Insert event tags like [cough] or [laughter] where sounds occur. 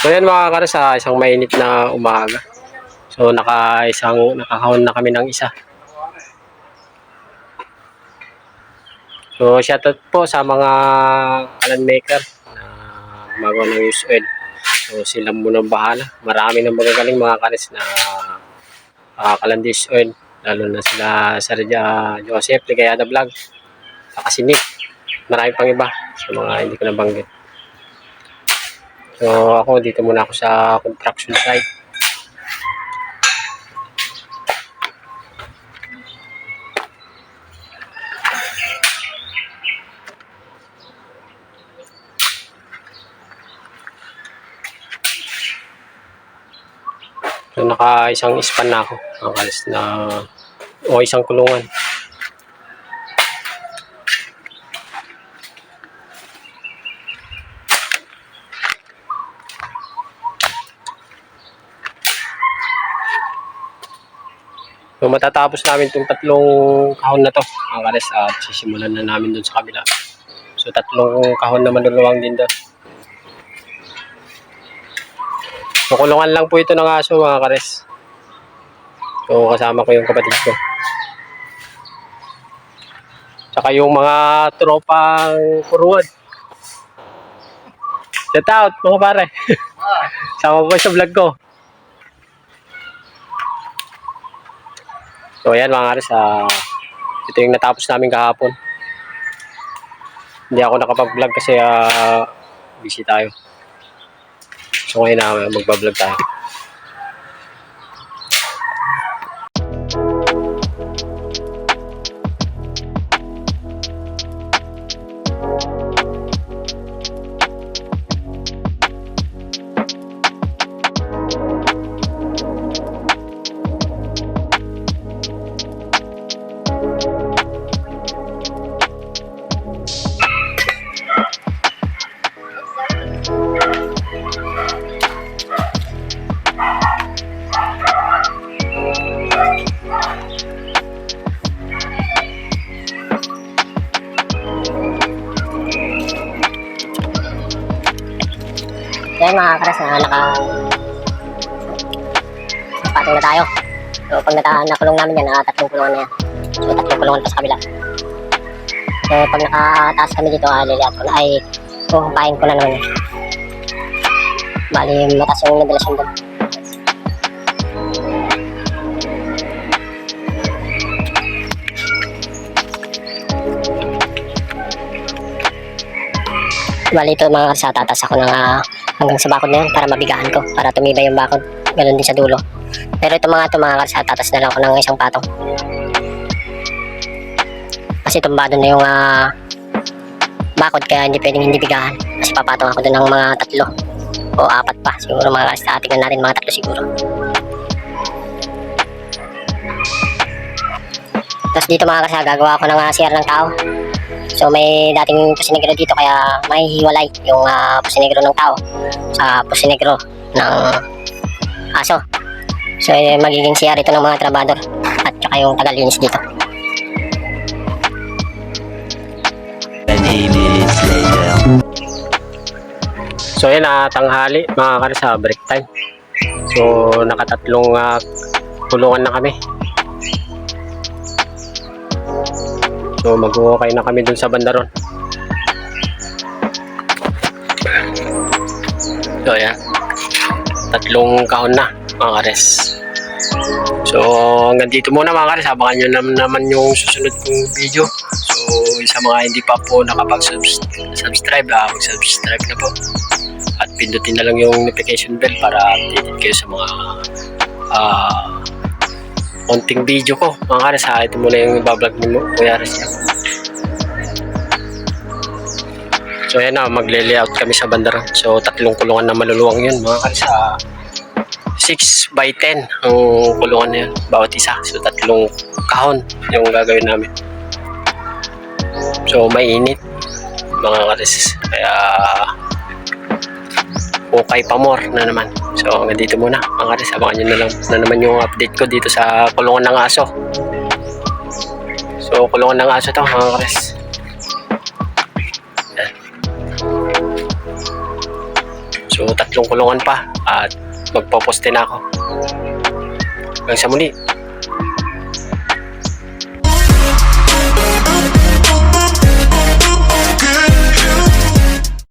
So yan mga kares, sa isang mainit na umaga. So naka isang nakakahon na kami ng isa. So shoutout po sa mga kalan maker na gumagawa ng use oil. So sila muna bahala. Marami na magagaling mga kares na uh, kalandis oil. Lalo na sila Sir uh, Joseph, Ligayada Vlog. Saka si Nick. Marami pang iba. So mga hindi ko nabanggit. So ako dito muna ako sa construction site. So naka isang span na ako. Nakalis na o isang kulungan. So matatapos namin itong tatlong kahon na to, mga kalis, at sisimulan na namin dun sa kabila. So tatlong kahon na maluluwang din doon. So kulungan lang po ito ng aso mga kares. So kasama ko yung kapatid ko. Tsaka yung mga tropang kuruan. Shout out mga pare. [laughs] Sama po sa vlog ko. So ayan mga kares, ah, ito yung natapos namin kahapon. Hindi ako nakapag-vlog kasi ah, busy tayo. So ngayon na magbablog tayo. Yan mga karas na naka patong na tayo. So pag nata nakulong namin yan, ah, tatlong kulungan na yan. So tatlong kulungan pa sa kabila. So pag nakataas kami dito, ah, liliat ko na ay puhumpain ko na naman yan. Bali, mataas yung nabilasyon doon. Bali ito mga karas, ah, tatas ako ng ah, hanggang sa bakod na yan para mabigaan ko, para tumibay yung bakod. Ganun din sa dulo. Pero ito mga ito mga karas, tatas na lang ako ng isang patong. Kasi tumbado na yung ah, bakod kaya hindi pwedeng hindi bigahan. Kasi papatong ako doon ng mga tatlo o apat pa. Siguro mga karas, tingnan natin mga tatlo siguro. Tapos dito mga karas, gagawa ako ng uh, CR ng tao. So may dating pusinegro dito kaya may hiwalay yung uh, pusinegro ng tao sa pusinegro ng aso. So eh, magiging CR ito ng mga trabador at saka yung tagalinis dito. 20 minutes later. So yan na tanghali mga kares sa break time. So nakatatlong ah, kulungan na kami. So mag-uukay na kami dun sa bandaron. So yan. Tatlong kahon na mga kares. So hanggang dito muna mga kares. Abangan nyo naman, naman yung susunod kong video. So sa mga hindi pa po nakapag-subscribe, ah, mag-subscribe na po at pindutin na lang yung notification bell para updated kayo sa mga ah konting video ko. Mga kares ha, ito muna yung bablog ni mo, Kuya yan. So ayan na, magle-layout kami sa bandaran. So tatlong kulungan na maluluwang yun mga kares ha. 6 by 10 ang kulungan na yun, bawat isa. So tatlong kahon yung gagawin namin. So mainit mga kares. Kaya okay pa more na naman. So hanggang dito muna. Mga kares, abangan nyo na lang na naman yung update ko dito sa kulungan ng aso. So kulungan ng aso to mga kares. So tatlong kulungan pa at magpoposte na ako. Hanggang sa muli.